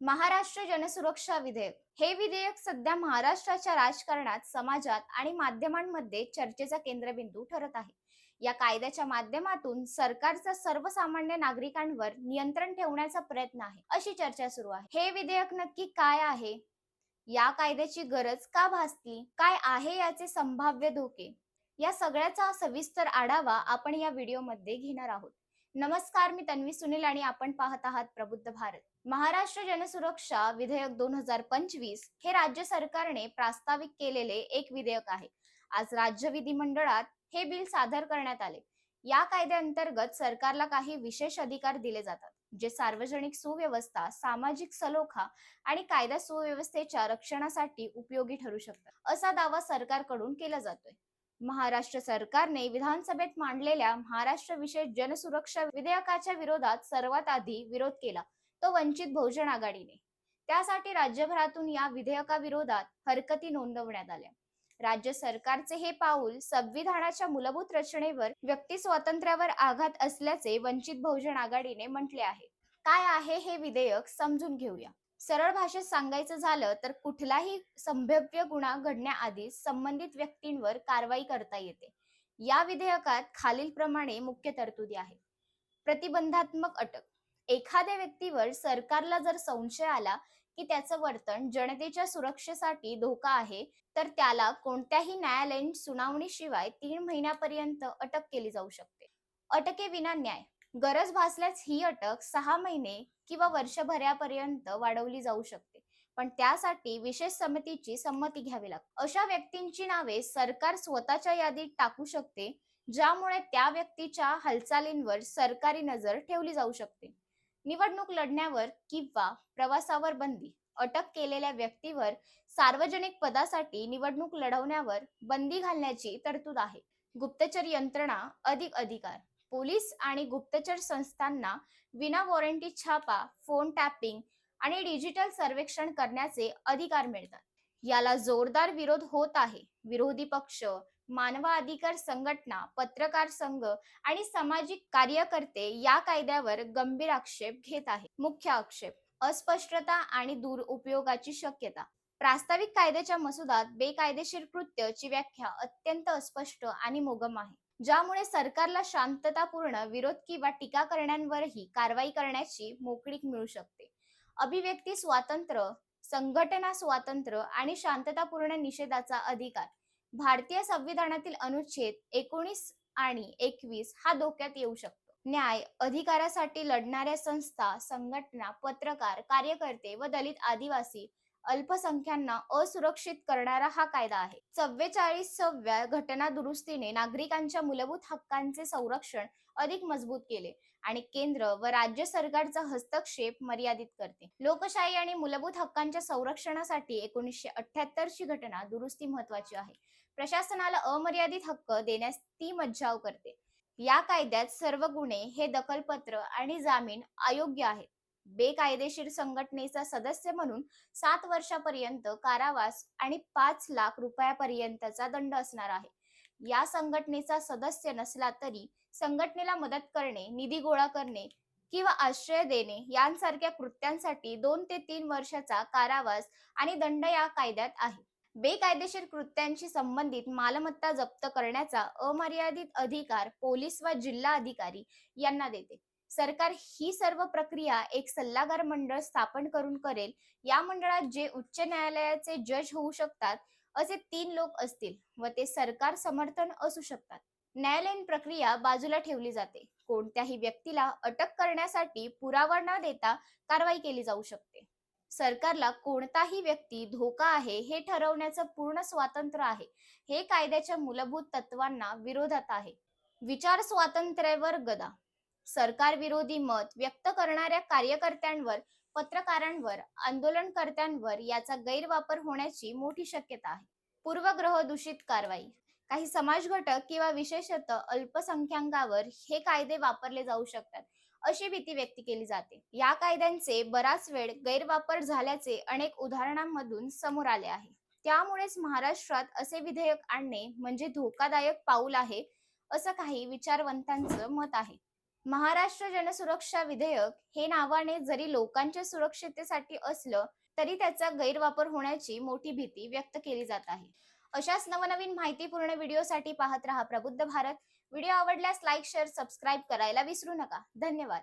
महाराष्ट्र जनसुरक्षा विधेयक. हे विधेयक सध्या महाराष्ट्राच्या राजकारणात समाजात आणि माध्यमांमध्ये चर्चेचा केंद्रबिंदू ठरत आहे. या कायद्याच्या माध्यमातून सरकारचा सर्वसामान्य नागरिकांवर नियंत्रण ठेवण्याचा प्रयत्न आहे अशी चर्चा सुरू आहे. हे विधेयक नक्की काय आहे? या कायद्याची गरज का भासली? काय आहे याचे संभाव्य धोके? या सगळ्याचा सविस्तर आढावा आपण या व्हिडिओमध्ये घेणार आहोत. नमस्कार मी तन्वी सुनील आणि आपण पाहत आहात प्रबुद्ध भारत. महाराष्ट्र जनसुरक्षा विधेयक दोन हजार पंचवीस हे राज्य सरकारने प्रास्ताविक केलेले एक विधेयक आहे. आज राज्य विधिमंडळात हे बिल सादर करण्यात आले. या कायद्याअंतर्गत सरकारला काही विशेष अधिकार दिले जातात जे सार्वजनिक सुव्यवस्था सामाजिक सलोखा आणि कायदा सुव्यवस्थेच्या रक्षणासाठी उपयोगी ठरू शकतात असा दावा सरकारकडून केला जातोय. महाराष्ट्र सरकारने विधानसभेत मांडलेल्या महाराष्ट्र विशेष जनसुरक्षा विधेयकाच्या विरोधात सर्वात आधी विरोध केला तो वंचित बहुजन आघाडीने. त्यासाठी राज्यभरातून या विधेयकाविरोधात हरकती नोंदवण्यात आल्या. राज्य सरकारचे हे पाऊल संविधानाच्या मूलभूत रचनेवर व्यक्ती स्वातंत्र्यावर आघात असल्याचे वंचित बहुजन आघाडीने म्हटले आहे. काय आहे हे विधेयक समजून घेऊया. सरळ भाषेत सांगायचं झालं तर कुठलाही संभाव्य गुन्हा घडण्याआधी संबंधित व्यक्तींवर कारवाई करता येते. या विधेयकात खालील प्रमाणे मुख्य तरतुदी आहेत. प्रतिबंधात्मक अटक. एखाद्या व्यक्तीवर सरकारला जर संशय आला की त्याचं वर्तन जनतेच्या सुरक्षेसाठी धोका आहे तर त्याला कोणत्याही न्यायालयीन सुनावणीशिवाय तीन महिन्यापर्यंत अटक केली जाऊ शकते. अटकेविना न्याय. गरज भासल्यास ही अटक सहा महिने किंवा वर्षभरापर्यंत वाढवली जाऊ शकते. पण त्यासाठी विशेष समितीची संमती घ्यावी लागते अशा व्यक्तींची नावे सरकार स्वतःच्या यादीत टाकू शकते ज्यामुळे त्या व्यक्तीच्या हालचालींवर सरकारी नजर ठेवली जाऊ शकते. निवडणूक लढण्यावर किंवा प्रवासावर बंदी अटक केलेल्या व्यक्तीवर सार्वजनिक पदासाठी निवडणूक लढवण्यावर बंदी घालण्याची तरतूद आहे. गुप्तचर यंत्रणा अधिक अधिकार पोलीस आणि गुप्तचर संस्थांना विना वॉरंटी छापा फोन टॅपिंग आणि डिजिटल सर्वेक्षण करण्याचे अधिकार मिळतात. याला जोरदार विरोध होत आहे. विरोधी पक्ष मानवाधिकार संघटना पत्रकार संघ आणि सामाजिक कार्यकर्ते या कायद्यावर गंभीर आक्षेप घेत आहेत. मुख्य आक्षेप अस्पष्टता आणि दुरुपयोगाची शक्यता. प्रास्ताविक कायद्याच्या मसुदात बेकायदेशीर कृत्यची व्याख्या अत्यंत अस्पष्ट आणि मोगम आहे. ज्यामुळे सरकारला शांततापूर्ण विरोध किंवा टीका करण्यांवरही कारवाई करण्याची मोकळीक मिळू शकते. अभिव्यक्ती स्वातंत्र्य संघटना स्वातंत्र्य आणि शांततापूर्ण निषेधाचा अधिकार भारतीय संविधानातील अनुच्छेद एकोणीस आणि एकवीस हा धोक्यात येऊ शकतो. न्याय अधिकारासाठी लढणाऱ्या संस्था संघटना पत्रकार कार्यकर्ते व दलित आदिवासी अल्पसंख्यांना असुरक्षित करणारा हा कायदा आहे. चव्वेचाळीसव्या घटना दुरुस्तीने नागरिकांच्या मूलभूत हक्कांचे संरक्षण अधिक मजबूत केले आणि केंद्र व राज्य सरकारचा हस्तक्षेप मर्यादित करते. लोकशाही आणि मूलभूत हक्कांच्या संरक्षणासाठी एकोणीसशे अठ्याहत्तर ची घटना दुरुस्ती महत्वाची आहे. प्रशासनाला अमर्यादित हक्क देण्यास ती मज्जाव करते. या कायद्यात सर्व गुन्हे हे दखलपत्र आणि जामीन अयोग्य आहेत. बेकायदेशीर संघटनेचा सदस्य म्हणून सात वर्षापर्यंत कारावास आणि पाच लाख रुपयापर्यंतचा दंड असणार आहे. या संघटनेचा सदस्य नसला तरी संघटनेला मदत करणे निधी गोळा करणे किंवा आश्रय देणे यांसारख्या कृत्यांसाठी दोन ते तीन वर्षाचा कारावास आणि दंड या कायद्यात आहे. बेकायदेशीर कृत्यांशी संबंधित मालमत्ता जप्त करण्याचा अमर्यादित अधिकार पोलीस व जिल्हा अधिकारी यांना देते. सरकार ही सर्व प्रक्रिया एक सल्लागार मंडळ स्थापन करून करेल. या मंडळात जे उच्च न्यायालयाचे जज होऊ शकतात असे तीन लोक असतील व ते सरकार समर्थन असू शकतात. न्यायालयीन प्रक्रिया बाजूला ठेवली जाते. कोणत्याही व्यक्तीला अटक करण्यासाठी पुरावा न देता कारवाई केली जाऊ शकते. सरकारला कोणताही व्यक्ती धोका आहे हे ठरवण्याचं पूर्ण स्वातंत्र्य आहे. हे कायद्याच्या मूलभूत तत्वांना विरोधात आहे. विचार स्वातंत्र्यावर गदा. सरकार विरोधी मत व्यक्त करणाऱ्या कार्यकर्त्यांवर पत्रकारांवर आंदोलनकर्त्यांवर याचा गैरवापर होण्याची मोठी शक्यता आहे. पूर्वग्रह दूषित कारवाई. काही समाज घटक किंवा विशेषतः अल्पसंख्याकांवर हे कायदे वापरले जाऊ शकतात अशी भीती व्यक्त केली जाते. या कायद्यांचे बराच वेळ गैरवापर झाल्याचे अनेक उदाहरणांमधून समोर आले आहे. त्यामुळेच महाराष्ट्रात असे विधेयक आणणे म्हणजे धोकादायक पाऊल आहे असं काही विचारवंतांचं मत आहे. महाराष्ट्र जनसुरक्षा विधेयक हे नावाने जरी लोकांच्या सुरक्षितेसाठी असलं तरी त्याचा गैरवापर होण्याची मोठी भीती व्यक्त केली जात आहे. अशाच नवनवीन माहितीपूर्ण व्हिडिओसाठी पाहत रहा प्रबुद्ध भारत. व्हिडिओ आवडल्यास लाईक शेअर सबस्क्राईब करायला विसरू नका. धन्यवाद.